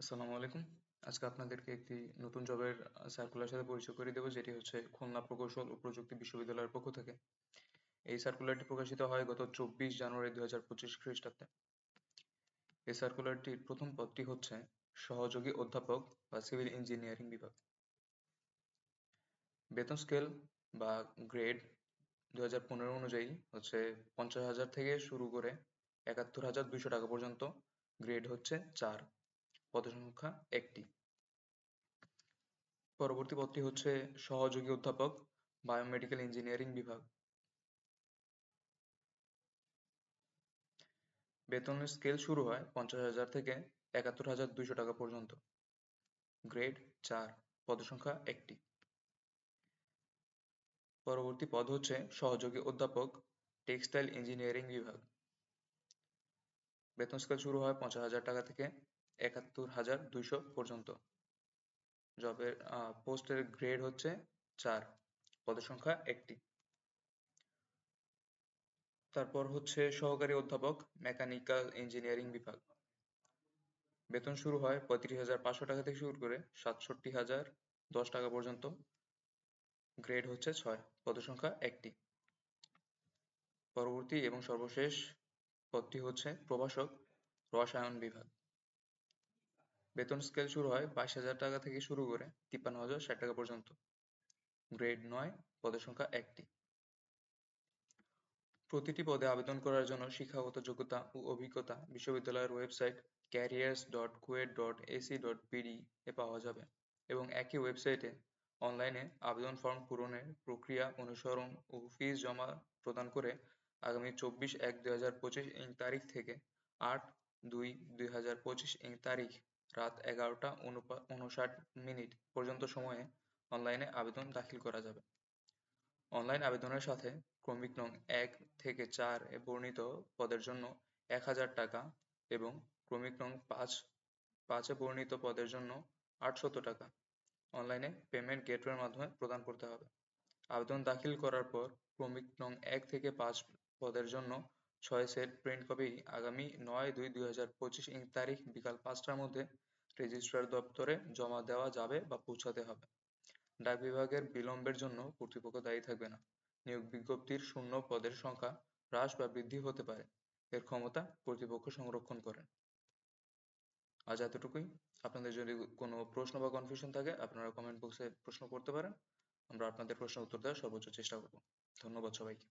আসসালামু আলাইকুম। আজকে আপনাদেরকে একটি নতুন জবের সার্কুলার সাথে পরিচয় করে দেবো, যেটি হচ্ছে খুলনা প্রকৌশল ও প্রযুক্তি বিশ্ববিদ্যালয়ের পক্ষ থেকে। এই সার্কুলারটি প্রকাশিত হয় গত চব্বিশ জানুয়ারি দুই হাজার পঁচিশ খ্রিস্টাব্দে। এই সার্কুলারটির প্রথম পদটি হচ্ছে সহযোগী অধ্যাপক বা সিভিল ইঞ্জিনিয়ারিং বিভাগ। বেতন স্কেল বা গ্রেড দু হাজার পনেরো অনুযায়ী হচ্ছে পঞ্চাশ হাজার থেকে শুরু করে একাত্তর হাজার দুইশো টাকা পর্যন্ত। গ্রেড হচ্ছে চার। পদসংখ্যা একটি। পরবর্তী পদটি হচ্ছে সহযোগী অধ্যাপক বায়োমেডিকেল ইঞ্জিনিয়ারিং বিভাগ। বেতনের স্কেল শুরু হয় পঞ্চাশ হাজার থেকে একাত্তর হাজার দুইশো টাকা পর্যন্ত। গ্রেড চার, পদসংখ্যা একটি। পরবর্তী পদ হচ্ছে সহযোগী অধ্যাপক, টেক্সটাইল ইঞ্জিনিয়ারিং বিভাগ। বেতন স্কেল শুরু হয় পঞ্চাশ হাজার টাকা থেকে একাত্তর হাজার দুইশো পর্যন্ত। জবের পোস্টের গ্রেড হচ্ছে চার, পদের সংখ্যা একটি। তারপর হচ্ছে সহকারী অধ্যাপক, মেকানিক্যাল ইঞ্জিনিয়ারিং বিভাগ। বেতন শুরু হয় পঁয়ত্রিশ হাজার পাঁচশো টাকা থেকে শুরু করে সাতষট্টি হাজার দশ টাকা পর্যন্ত। গ্রেড হচ্ছে ছয়, পদের সংখ্যা একটি। পরবর্তী এবং সর্বশেষ পদটি হচ্ছে প্রভাষক, রসায়ন বিভাগ। বেতন স্কেল শুরু হয় বাইশ হাজার টাকা থেকে শুরু করে তিপ্পান্ন হাজার ষাট টাকা পর্যন্ত। গ্রেড নয়, পদের সংখ্যা একটি। প্রতিটি পদে আবেদন করার জন্য শিক্ষাগত যোগ্যতা ও অভিজ্ঞতা বিশ্ববিদ্যালয়ের website careers dot KUET dot AC dot BD এ পাওয়া যাবে এবং একই ওয়েবসাইটে অনলাইনে আবেদন ফর্ম পূরণের প্রক্রিয়া অনুসরণ ও ফিস জমা প্রদান করে আগামী চব্বিশ এক দুই হাজার পঁচিশ ইং তারিখ থেকে আট দুই দুই হাজার পঁচিশ ইং তারিখ রাত এগারোটা উনষাট মিনিট পর্যন্ত সময়ে অনলাইনে আবেদন দাখিল করা যাবে। অনলাইন আবেদনের সাথে ক্রমিক নং এক থেকে চার এ বর্ণিত পদের জন্য এক হাজার টাকা এবং ক্রমিক নং পাঁচ, পাঁচে বর্ণিত পদের জন্য আটশত টাকা অনলাইনে পেমেন্ট গেটওয়ের মাধ্যমে প্রদান করতে হবে। আবেদন দাখিল করার পর ক্রমিক নং এক থেকে পাঁচ পদের জন্য ছয় সেট প্রিন্ট কপি আগামী নয় দুই দুই হাজার পঁচিশ তারিখ বিকাল পাঁচটার মধ্যে রেজিস্ট্রার দপ্তরে জমা দেওয়া যাবে বা পৌঁছাতে হবে। ডাক বিভাগের বিলম্বের জন্য কর্তৃপক্ষ দায়ী থাকবে না। নিয়োগ বিজ্ঞপ্তির শূন্য পদের সংখ্যা হ্রাস বা বৃদ্ধি হতে পারে। এর ক্ষমতা কর্তৃপক্ষ সংরক্ষণ করেন। আজ এতটুকুই। আপনাদের যদি কোনো প্রশ্ন বা কনফিউশন থাকে, আপনারা কমেন্ট বক্সে প্রশ্ন করতে পারেন। আমরা আপনাদের প্রশ্নের উত্তর দেওয়ার সর্বোচ্চ চেষ্টা করব। ধন্যবাদ সবাইকে।